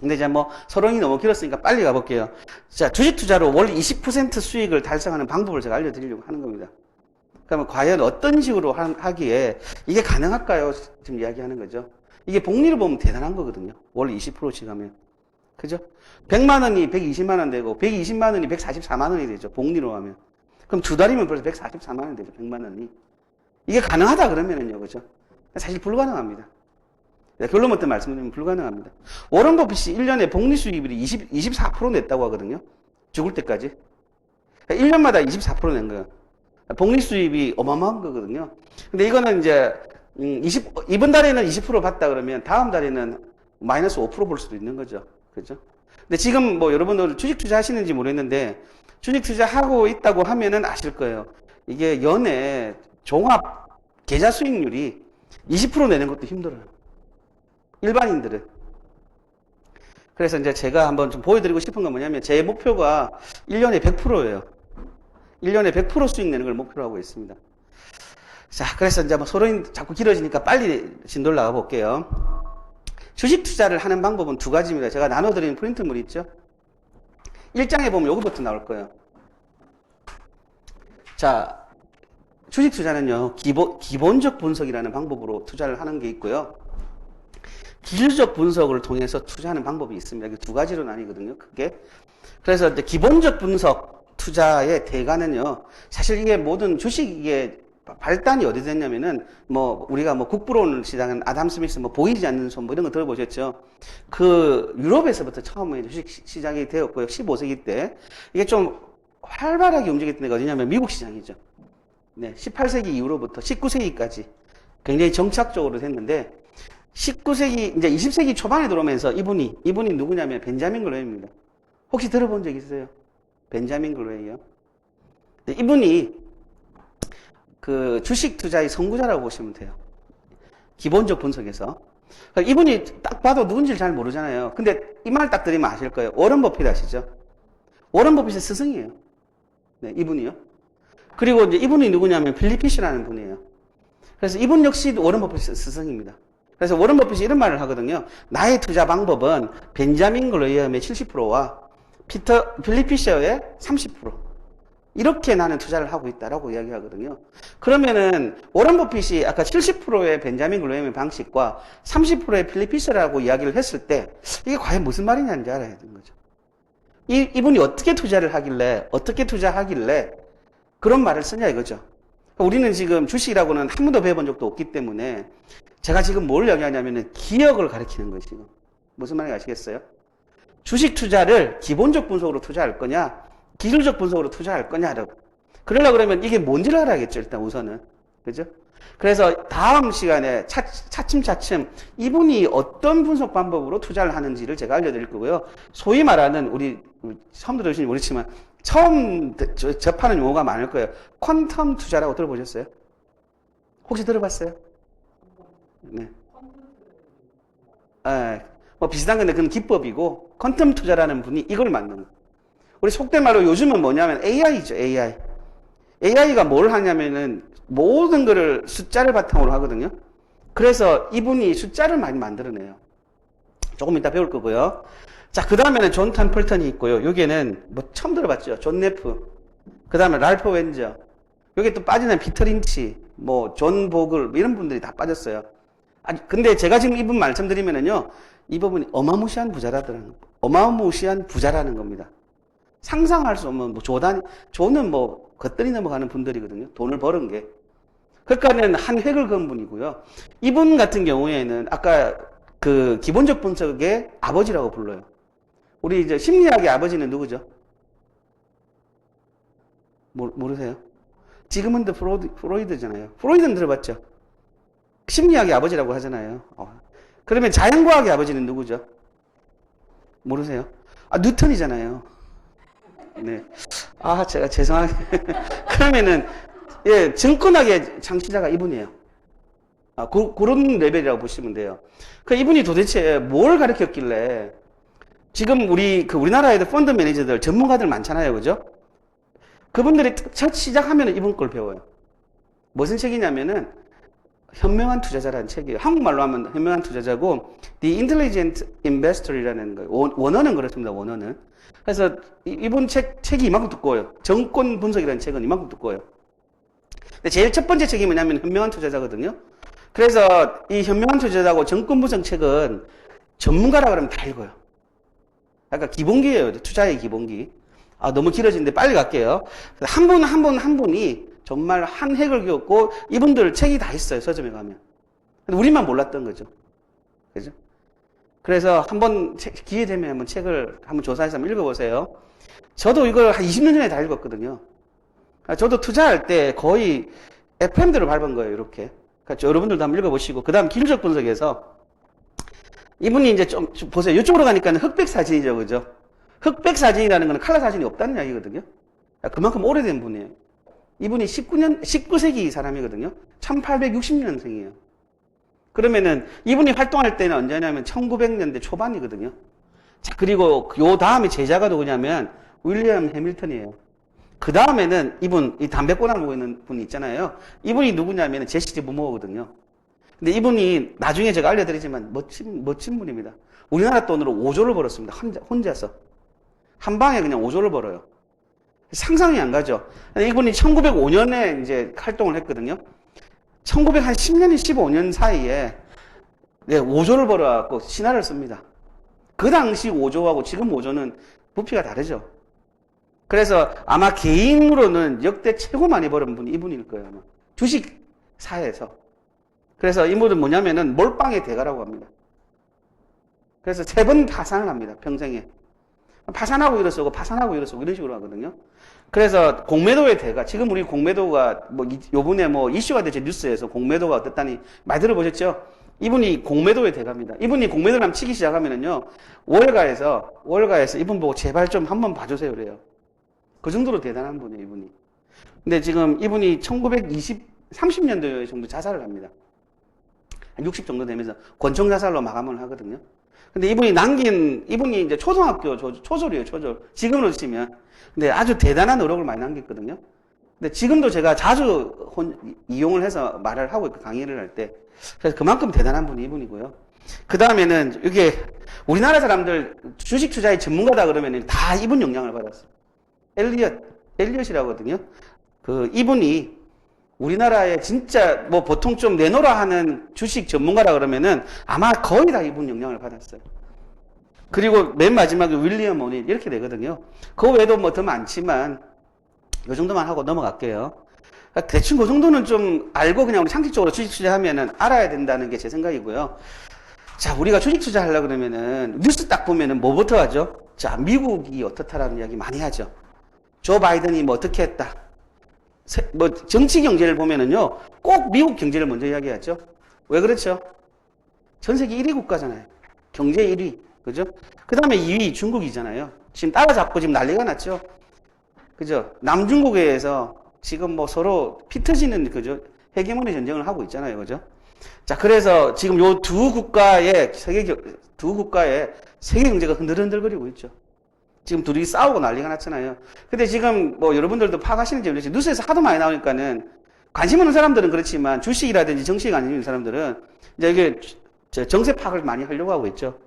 근데 이제 뭐 서론이 너무 길었으니까 빨리 가볼게요. 자, 주식 투자로 월 20% 수익을 달성하는 방법을 제가 알려드리려고 하는 겁니다. 그러면 과연 어떤 식으로 하- 하기에 이게 가능할까요? 지금 이야기하는 거죠. 이게 복리를 보면 대단한 거거든요. 월 20%씩 하면. 그죠? 100만 원이 120만 원 되고 120만 원이 144만 원이 되죠. 복리로 하면. 그럼 두 달이면 벌써 144만 원이 되죠. 100만 원이. 이게 가능하다 그러면은요. 그죠? 사실 불가능합니다. 네, 결론부터 말씀드리면 불가능합니다. 워런 버핏이 1년에 복리 수익률이 20, 24% 냈다고 하거든요. 죽을 때까지. 1년마다 24%낸 거예요. 복리 수입이 어마어마한 거거든요. 근데 이거는 이제, 음, 20, 이번 달에는 20% 받다 그러면 다음 달에는 마이너스 5%볼 수도 있는 거죠. 그죠? 근데 지금 뭐 여러분들 주식 투자 하시는지 모르겠는데, 주식 투자 하고 있다고 하면은 아실 거예요. 이게 연에 종합 계좌 수익률이 20% 내는 것도 힘들어요. 일반인들은. 그래서 이제 제가 한번 좀 보여드리고 싶은 건 뭐냐면 제 목표가 1년에 100%예요. 1년에 100% 수익 내는 걸 목표로 하고 있습니다. 자, 그래서 이제 뭐 서론이 자꾸 길어지니까 빨리 진도를 나가 볼게요. 주식 투자를 하는 방법은 두 가지입니다. 제가 나눠드리는 프린트물 있죠? 1장에 보면 요거부터 나올 거예요. 자, 주식 투자는요, 기본, 기본적 분석이라는 방법으로 투자를 하는 게 있고요. 기술적 분석을 통해서 투자하는 방법이 있습니다. 이게 두 가지로 나뉘거든요, 크게. 그래서 이제 기본적 분석 투자의 대가는요, 사실 이게 모든 주식의 발단이 어디 됐냐면은, 뭐, 우리가 뭐 국부론 시장은 아담 스미스 뭐 보이지 않는 손 뭐 이런 거 들어보셨죠? 그 유럽에서부터 처음에 주식 시- 시장이 되었고요. 15세기 때. 이게 좀 활발하게 움직였던 데가 어디냐면 미국 시장이죠. 네, 18세기 이후로부터 19세기까지 굉장히 정착적으로 됐는데 19세기 이제 20세기 초반에 들어오면서 이분이 이분이 누구냐면 벤자민 글레이입니다. 혹시 들어본 적 있어요? 벤자민 글레이요. 네, 이분이 그 주식 투자의 선구자라고 보시면 돼요. 기본적 분석에서 그러니까 이분이 딱 봐도 누군지를 잘 모르잖아요. 근데 이 말딱 드리면 아실 거예요. 워런 버핏 아시죠? 워런 버핏의 스승이에요. 네, 이분이요. 그리고 이제 이분이 누구냐면 필리피시라는 분이에요. 그래서 이분 역시 워런 버핏의 스승입니다. 그래서 워런 버핏이 이런 말을 하거든요. 나의 투자 방법은 벤자민 글레이엄의 70%와 피터 필리피셔의 30% 이렇게 나는 투자를 하고 있다라고 이야기하거든요. 그러면은 워런 버핏이 아까 70%의 벤자민 글레이엄의 방식과 30%의 필리피셔라고 이야기를 했을 때 이게 과연 무슨 말이냐는지 알아야 되는 거죠. 이, 이분이 어떻게 투자를 하길래 어떻게 투자하길래 그런 말을 쓰냐 이거죠. 우리는 지금 주식이라고는 한 번도 배워본 적도 없기 때문에 제가 지금 뭘 이야기하냐면은 기억을 가리키는 것이고 무슨 말인지 아시겠어요? 주식 투자를 기본적 분석으로 투자할 거냐, 기술적 분석으로 투자할 거냐라고. 그러려 그러면 이게 뭔지를 알아야겠죠, 일단 우선은. 그죠? 그래서 다음 시간에 차, 차츰차츰 이분이 어떤 분석 방법으로 투자를 하는지를 제가 알려드릴 거고요. 소위 말하는 우리 처음 들으시는지 모르지만 처음 접하는 용어가 많을 거예요. 퀀텀 투자라고 들어보셨어요? 혹시 들어봤어요? 네. 예, 뭐 비슷한 건데 그건 기법이고 퀀텀 투자라는 분이 이걸 만든 거예요. 우리 속된 말로 요즘은 뭐냐면 AI죠, AI. AI가 뭘 하냐면은 모든 거를 숫자를 바탕으로 하거든요. 그래서 이분이 숫자를 많이 만들어내요. 조금 이따 배울 거고요. 자, 그 다음에는 존 템플턴이 있고요. 여기에는 뭐 처음 들어봤죠. 존 네프. 그 다음에 랄프 웬저. 여기 또 빠지는 피터 린치, 뭐, 존 보글, 뭐 이런 분들이 다 빠졌어요. 아니, 근데 제가 지금 이분 말씀드리면은요, 이 부분이 어마무시한 부자라는, 어마무시한 부자라는 겁니다. 상상할 수 없는, 뭐, 조단, 조는 뭐, 겉들이 넘어가는 분들이거든요. 돈을 버는 게. 그러니까는 한 획을 그은 분이고요. 이분 같은 경우에는 아까 그 기본적 분석의 아버지라고 불러요. 우리 이제 심리학의 아버지는 누구죠? 모르, 모르세요? 지금은 더 프로이드, 프로이드잖아요. 프로이드는 들어봤죠? 심리학의 아버지라고 하잖아요. 어. 그러면 자연과학의 아버지는 누구죠? 모르세요? 아, 뉴턴이잖아요. 네. 아, 제가 죄송하게. 그러면은, 예, 증권학의 창시자가 이분이에요. 아, 그, 그런 레벨이라고 보시면 돼요. 그 이분이 도대체 뭘 가르쳤길래, 지금 우리, 그 우리나라에도 펀드 매니저들, 전문가들 많잖아요. 그죠? 그분들이 첫 시작하면 이분 걸 배워요. 무슨 책이냐면은, 현명한 투자자라는 책이에요. 한국말로 하면 현명한 투자자고 The Intelligent Investor이라는 거예요. 원- 원어는 그렇습니다. 원어는. 그래서 이- 이번 책 책이 이만큼 두꺼워요. 정권 분석이라는 책은 이만큼 두꺼워요. 근데 제일 첫 번째 책이 뭐냐면 현명한 투자자거든요. 그래서 이 현명한 투자자고 정권 분석 책은 전문가라 그러면 다 읽어요. 약간 기본기예요. 투자의 기본기. 아, 너무 길어지는데 빨리 갈게요. 한 분, 한 분, 한 분이 정말 한 획을 그었고, 이분들 책이 다 있어요. 서점에 가면. 근데 우리만 몰랐던 거죠. 그죠? 그래서 한번 책- 기회 되면 한번 책을 한번 조사해서 한번 읽어보세요. 저도 이걸 한 20년 전에 다 읽었거든요. 아, 저도 투자할 때 거의 FM대로 밟은 거예요, 이렇게. 그러니까 여러분들도 한번 읽어보시고, 그 다음 기술적 분석에서 이분이 이제 좀, 좀 보세요. 이쪽으로 가니까 흑백 사진이죠, 그죠? 흑백 사진이라는 건 칼라 사진이 없다는 이야기거든요. 아, 그만큼 오래된 분이에요. 이분이 19년, 19세기 사람이거든요. 1860년생이에요. 그러면은 이분이 활동할 때는 언제냐면 1900년대 초반이거든요. 자, 그리고 요 다음에 제자가 누구냐면 윌리엄 해밀턴이에요. 그 다음에는 이분, 이 담배 꼬나 먹고 있는 분이 있잖아요. 이분이 누구냐면 제시제 부모거든요. 근데 이분이 나중에 제가 알려드리지만 멋진, 멋진 분입니다. 우리나라 돈으로 5조를 벌었습니다. 혼자, 혼자서. 한 방에 그냥 5조를 벌어요. 상상이 안 가죠. 이분이 1905년에 이제 활동을 했거든요. 1910년, 15년 사이에 네, 5조를 벌어갖고 신화를 씁니다. 그 당시 5조하고 지금 5조는 부피가 다르죠. 그래서 아마 개인으로는 역대 최고 많이 벌은 분이 이분일 거예요. 주식 사에서. 그래서 이분은 뭐냐면은 몰빵의 대가라고 합니다. 그래서 세 번 파산을 합니다. 평생에. 파산하고 일어서고 파산하고 일어서고 이런 식으로 하거든요. 그래서 공매도의 대가 지금 우리 공매도가 뭐 이- 요번에 뭐 이슈가 되죠 뉴스에서 공매도가 어떻다니 많이 들어보셨죠? 이분이 공매도의 대가입니다. 이분이 공매도를 한번 치기 시작하면은요 월가에서 월가에서 이분 보고 제발 좀 한번 봐주세요 그래요. 그 정도로 대단한 분이에요 이분이. 근데 지금 이분이 1920 30년도에 정도 자살을 합니다. 한 60 정도 되면서 권총 자살로 마감을 하거든요. 근데 이분이 남긴 이분이 이제 초등학교 조, 초졸이에요 초졸. 지금으로 치면. 근데 아주 대단한 의록을 많이 남겼거든요. 근데 지금도 제가 자주 혼- 이용을 해서 말을 하고 있고 강의를 할 때 그래서 그만큼 대단한 분이 이분이고요. 그 다음에는 이게 우리나라 사람들 주식 투자의 전문가다 그러면 다 이분 영향을 받았어요. 엘리엇 엘리엇이라고 하거든요. 그 이분이 우리나라에 진짜 뭐 보통 좀 내놓으라 하는 주식 전문가라 그러면은 아마 거의 다 이분 영향을 받았어요. 그리고 맨 마지막에 윌리엄 오닐 이렇게 되거든요. 그 외에도 뭐 더 많지만 이 정도만 하고 넘어갈게요. 그러니까 대충 그 정도는 좀 알고 그냥 우리 상식적으로 주식 투자하면은 알아야 된다는 게 제 생각이고요. 자, 우리가 주식 투자하려고 그러면은 뉴스 딱 보면은 뭐부터 하죠? 자, 미국이 어떻다라는 이야기 많이 하죠. 조 바이든이 뭐 어떻게 했다. 세- 뭐 정치 경제를 보면은요 꼭 미국 경제를 먼저 이야기하죠. 왜 그렇죠? 전 세계 1위 국가잖아요. 경제 1위 그죠? 그 다음에 2위 중국이잖아요. 지금 따라잡고 지금 난리가 났죠. 그죠? 남중국에서 지금 뭐 서로 피 터지는 그죠? 헤게모니 전쟁을 하고 있잖아요. 그죠? 자, 그래서 지금 요 두 국가의 세계 겨- 두 국가의 세계 경제가 흔들흔들거리고 있죠. 지금 둘이 싸우고 난리가 났잖아요. 근데 지금 뭐 여러분들도 파악하시는지 모르겠지만 뉴스에서 하도 많이 나오니까는 관심 없는 사람들은 그렇지만 주식이라든지 정치에 관심 있는 사람들은 이제 이게 저 정세 파악을 많이 하려고 하고 있죠.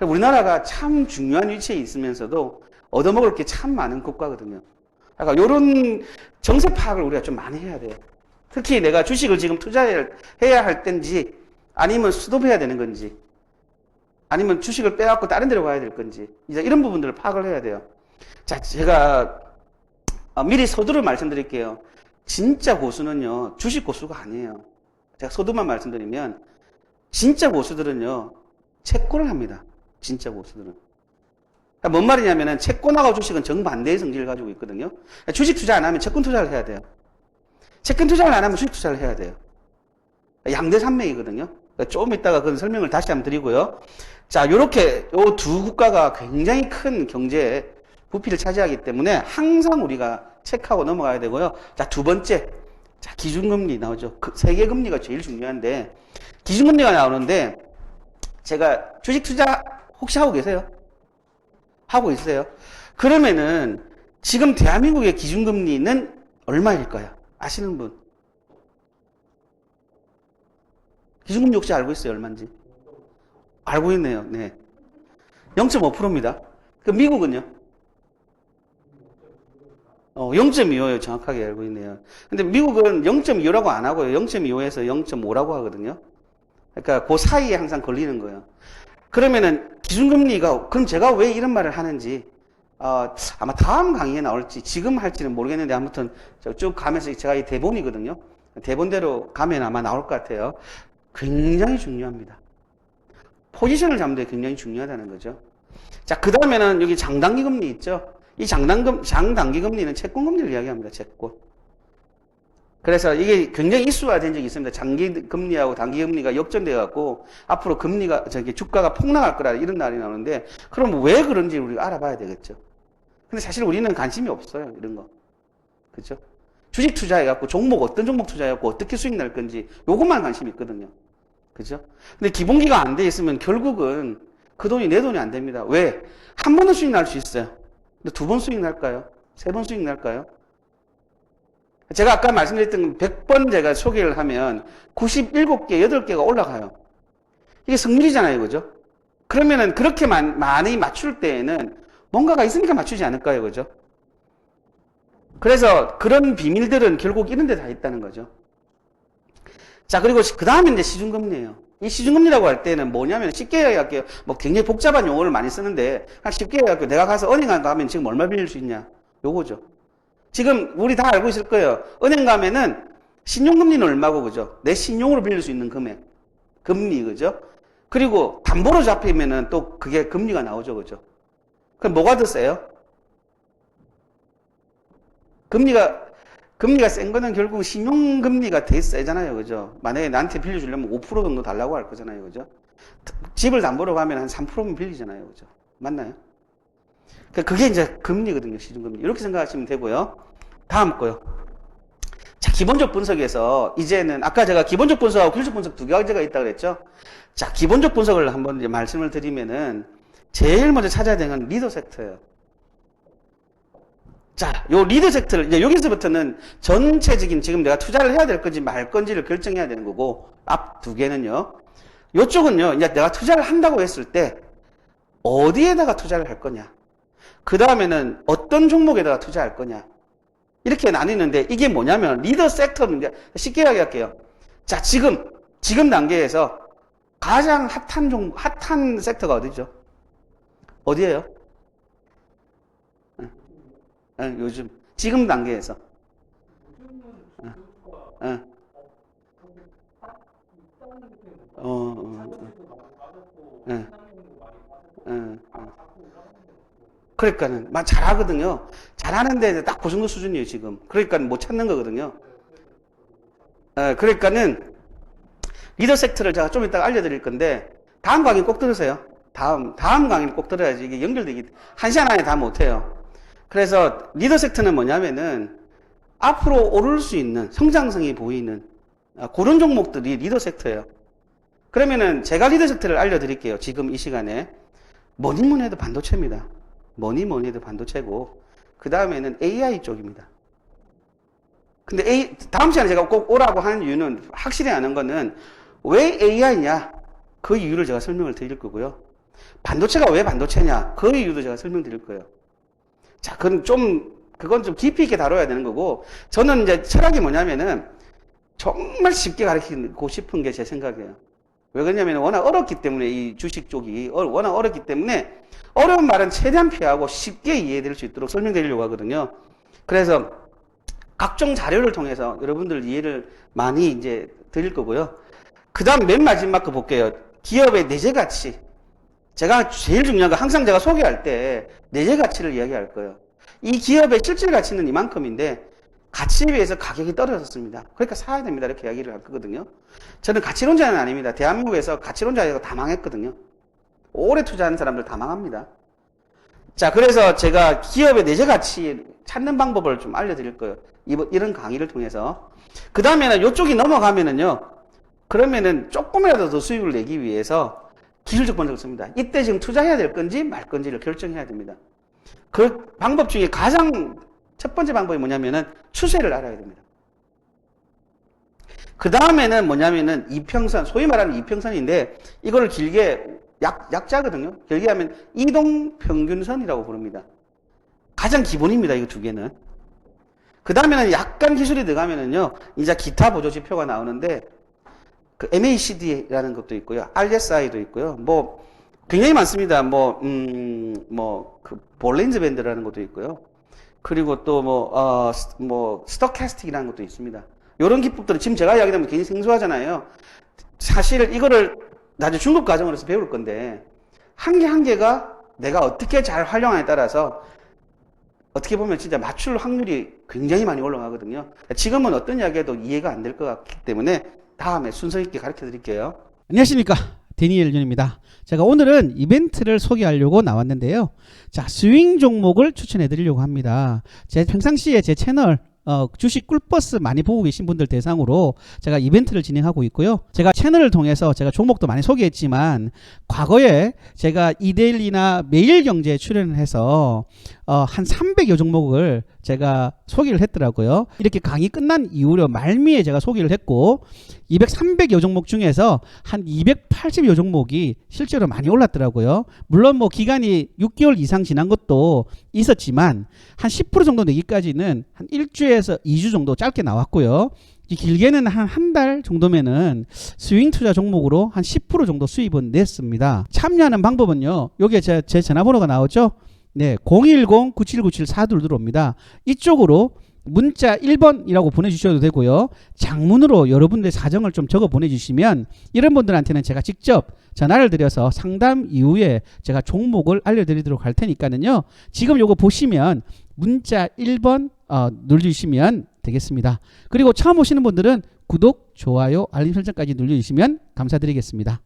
우리나라가 참 중요한 위치에 있으면서도 얻어먹을 게 참 많은 국가거든요. 그러니까 이런 정세 파악을 우리가 좀 많이 해야 돼요. 특히 내가 주식을 지금 투자해야 할 때인지 아니면 스톱해야 되는 건지 아니면 주식을 빼갖고 다른 데로 가야 될 건지 이제 이런 부분들을 파악을 해야 돼요. 자, 제가 어, 미리 서두를 말씀드릴게요. 진짜 고수는요 주식 고수가 아니에요. 제가 서두만 말씀드리면 진짜 고수들은요 채권을 합니다. 진짜 고수들은. 그러니까 뭔 말이냐면은 채권하고 주식은 정반대의 성질을 가지고 있거든요. 그러니까 주식 투자 안 하면 채권 투자를 해야 돼요. 채권 투자를 안 하면 주식 투자를 해야 돼요. 양대 산맥이거든요. 그러니까 조금 이따가 그 설명을 다시 한번 드리고요. 자, 요렇게 요 두 국가가 굉장히 큰 경제 부피를 차지하기 때문에 항상 우리가 체크하고 넘어가야 되고요. 자, 두 번째. 자, 기준금리 나오죠. 그 세계 금리가 제일 중요한데 기준금리가 나오는데 제가 주식 투자 혹시 하고 계세요? 하고 있어요. 그러면은 지금 대한민국의 기준금리는 얼마일까요? 아시는 분? 기준금리 혹시 알고 있어요? 얼마인지? 알고 있네요. 네. 0.5%입니다. 그 미국은요? 어, 0.25요. 정확하게 알고 있네요. 근데 미국은 0.25라고 안 하고요. 0.25에서 0.5라고 하거든요. 그러니까 그 사이에 항상 걸리는 거예요. 그러면은 기준금리가 그럼 제가 왜 이런 말을 하는지 어, 아마 다음 강의에 나올지 지금 할지는 모르겠는데 아무튼 저쭉 가면서 제가 이 대본이거든요. 대본대로 가면 아마 나올 것 같아요. 굉장히 중요합니다. 포지션을 잡는 데 굉장히 중요하다는 거죠. 자, 그 다음에는 여기 장단기 금리 있죠? 이 장단금, 장단기 금리는 채권 금리를 이야기합니다. 채권. 그래서 이게 굉장히 이슈화된 적이 있습니다. 장기 금리하고 단기 금리가 역전돼 갖고 앞으로 금리가 저기 주가가 폭락할 거라 이런 날이 나오는데 그럼 왜 그런지 우리가 알아봐야 되겠죠. 근데 사실 우리는 관심이 없어요. 이런 거. 그죠? 주식 투자해 갖고 종목 어떤 종목 투자해 갖고 어떻게 수익 날 건지 요것만 관심이 있거든요. 그죠? 근데 기본기가 안 돼 있으면 결국은 그 돈이 내 돈이 안 됩니다. 왜? 한 번은 수익 날 수 있어요. 근데 두 번 수익 날까요? 세 번 수익 날까요? 제가 아까 말씀드렸던 100번 제가 소개를 하면 97개, 8개가 올라가요. 이게 승률이잖아요. 그죠? 그러면은 그렇게 많, 많이 맞출 때에는 뭔가가 있으니까 맞추지 않을까요? 그죠? 그래서 그런 비밀들은 결국 이런 데 다 있다는 거죠. 자, 그리고 그 다음에 이제 시중금리예요. 이 시중금리라고 할 때는 뭐냐면 쉽게 이야기할게요. 뭐 굉장히 복잡한 용어를 많이 쓰는데 그냥 쉽게 이야기할게요. 내가 가서 은행 가면 지금 얼마 빌릴 수 있냐? 요거죠. 지금 우리 다 알고 있을 거예요. 은행 가면은 신용금리는 얼마고 그죠? 내 신용으로 빌릴 수 있는 금액. 금리 그죠? 그리고 담보로 잡히면은 또 그게 금리가 나오죠. 그죠? 그럼 뭐가 더 세요? 금리가 금리가 센 거는 결국 신용금리가 더 세잖아요. 그죠? 만약에 나한테 빌려주려면 5% 정도 달라고 할 거잖아요. 그죠? 집을 담보로 가면 한 3%면 빌리잖아요. 그죠? 맞나요? 그- 그게 이제 금리거든요. 시중금리. 이렇게 생각하시면 되고요. 다음 거요. 자, 기본적 분석에서 이제는 아까 제가 기본적 분석하고 기술적 분석 두 가지가 있다고 그랬죠? 자, 기본적 분석을 한번 이제 말씀을 드리면은 제일 먼저 찾아야 되는 건 리더 섹터예요. 자, 요 리더 섹터를 이제 여기서부터는 전체적인 지금 내가 투자를 해야 될 건지 말 건지를 결정해야 되는 거고 앞 두 개는요. 요쪽은요. 이제 내가 투자를 한다고 했을 때 어디에다가 투자를 할 거냐? 그 다음에는 어떤 종목에다가 투자할 거냐? 이렇게 나뉘는데 이게 뭐냐면 리더 섹터는 쉽게 이야기할게요. 자, 지금 지금 단계에서 가장 핫한 종 핫한 섹터가 어디죠? 어디예요? 응, 요즘 지금 단계에서. 응, 응. 어, 어, 어. 응, 응, 응. 그러니까는 막 잘하거든요. 잘하는데 딱 그 정도 수준이에요 지금. 그러니까 못 찾는 거거든요. 에, 그러니까는 리더 섹터를 제가 좀 이따가 알려드릴 건데 다음 강의 꼭 들으세요. 다음 다음 강의를 꼭 들어야지 이게 연결되기 한 시간 안에 다 못해요. 그래서 리더 섹터는 뭐냐면은 앞으로 오를 수 있는 성장성이 보이는 아, 그런 종목들이 리더 섹터예요. 그러면은 제가 리더 섹터를 알려드릴게요. 지금 이 시간에 뭐니 뭐니 해도 반도체입니다. 뭐니 뭐니 해도 반도체고 그 다음에는 AI 쪽입니다. 근데 A, 다음 시간에 제가 꼭 오라고 하는 이유는 확실히 아는 거는 왜 AI냐 그 이유를 제가 설명을 드릴 거고요. 반도체가 왜 반도체냐 그 이유도 제가 설명드릴 거예요. 자, 그건 좀 그건 좀 깊이 있게 다뤄야 되는 거고 저는 이제 철학이 뭐냐면은 정말 쉽게 가르치고 싶은 게 제 생각이에요. 왜 그러냐면 워낙 어렵기 때문에 이 주식 쪽이 어- 워낙 어렵기 때문에 어려운 말은 최대한 피하고 쉽게 이해될 수 있도록 설명드리려고 하거든요. 그래서 각종 자료를 통해서 여러분들 이해를 많이 이제 드릴 거고요. 그 다음 맨 마지막 거 볼게요. 기업의 내재 가치. 제가 제일 중요한 거 항상 제가 소개할 때 내재 가치를 이야기할 거예요. 이 기업의 실질 가치는 이만큼인데 가치에 비해서 가격이 떨어졌습니다. 그러니까 사야 됩니다. 이렇게 이야기를 할 거거든요. 저는 가치론자는 아닙니다. 대한민국에서 가치론자가 다 망했거든요. 오래 투자하는 사람들 다 망합니다. 자, 그래서 제가 기업의 내재 가치 찾는 방법을 좀 알려드릴 거예요. 이번- 이런 강의를 통해서. 그 다음에는 이쪽이 넘어가면은요. 그러면은 조금이라도 더 수익을 내기 위해서 기술적 분석을 씁니다. 이때 지금 투자해야 될 건지 말 건지를 결정해야 됩니다. 그 방법 중에 가장 첫 번째 방법이 뭐냐면은 추세를 알아야 됩니다. 그 다음에는 뭐냐면은 이평선, 소위 말하는 이평선인데 이거를 길게 약, 약자거든요. 길게 하면 이동 평균선이라고 부릅니다. 가장 기본입니다. 이거 두 개는. 그 다음에는 약간 기술이 들어가면은요, 이제 기타 보조 지표가 나오는데, 그 MACD라는 것도 있고요, RSI도 있고요, 뭐, 굉장히 많습니다. 뭐, 음, 뭐, 그, 볼렌즈 밴드라는 것도 있고요. 그리고 또 뭐, 어, 스- 뭐, 스토캐스틱이라는 것도 있습니다. 이런 기법들은 지금 제가 이야기하면 굉장히 생소하잖아요. 사실 이거를 나중에 중급 과정으로서 배울 건데, 한 개한 개가 내가 어떻게 잘 활용하에 따라서 어떻게 보면 진짜 맞출 확률이 굉장히 많이 올라가거든요. 지금은 어떤 이야기해도 이해가 안 될 것 같기 때문에 다음에 순서 있게 가르쳐 드릴게요. 안녕하십니까 데니엘 윤입니다. 제가 오늘은 이벤트를 소개하려고 나왔는데요. 자 스윙 종목을 추천해 드리려고 합니다. 제 평상시에 제 채널 어, 주식 꿀버스 많이 보고 계신 분들 대상으로 제가 이벤트를 진행하고 있고요. 제가 채널을 통해서 제가 종목도 많이 소개했지만 과거에 제가 이데일리나 매일경제에 출연을 해서 어, 한 300여 종목을 제가 소개를 했더라고요. 이렇게 강의 끝난 이후로 말미에 제가 소개를 했고 200, 300여 종목 중에서 한 280여 종목이 실제로 많이 올랐더라고요. 물론 뭐 기간이 6개월 이상 지난 것도 있었지만 한 10% 정도 내기까지는 한 일주에서 2주 정도 짧게 나왔고요. 이 길게는 한 한 달 정도면은 스윙 투자 종목으로 한 10% 정도 수입은 냈습니다. 참여하는 방법은요. 여기에 제, 제 전화번호가 나오죠. 네, 010-9797-42 들어옵니다. 이쪽으로 문자 1번이라고 보내주셔도 되고요. 장문으로 여러분들 사정을 좀 적어 보내주시면 이런 분들한테는 제가 직접 전화를 드려서 상담 이후에 제가 종목을 알려드리도록 할 테니까는요. 지금 요거 보시면 문자 1번 어, 눌러주시면 되겠습니다. 그리고 처음 오시는 분들은 구독, 좋아요, 알림 설정까지 눌러주시면 감사드리겠습니다.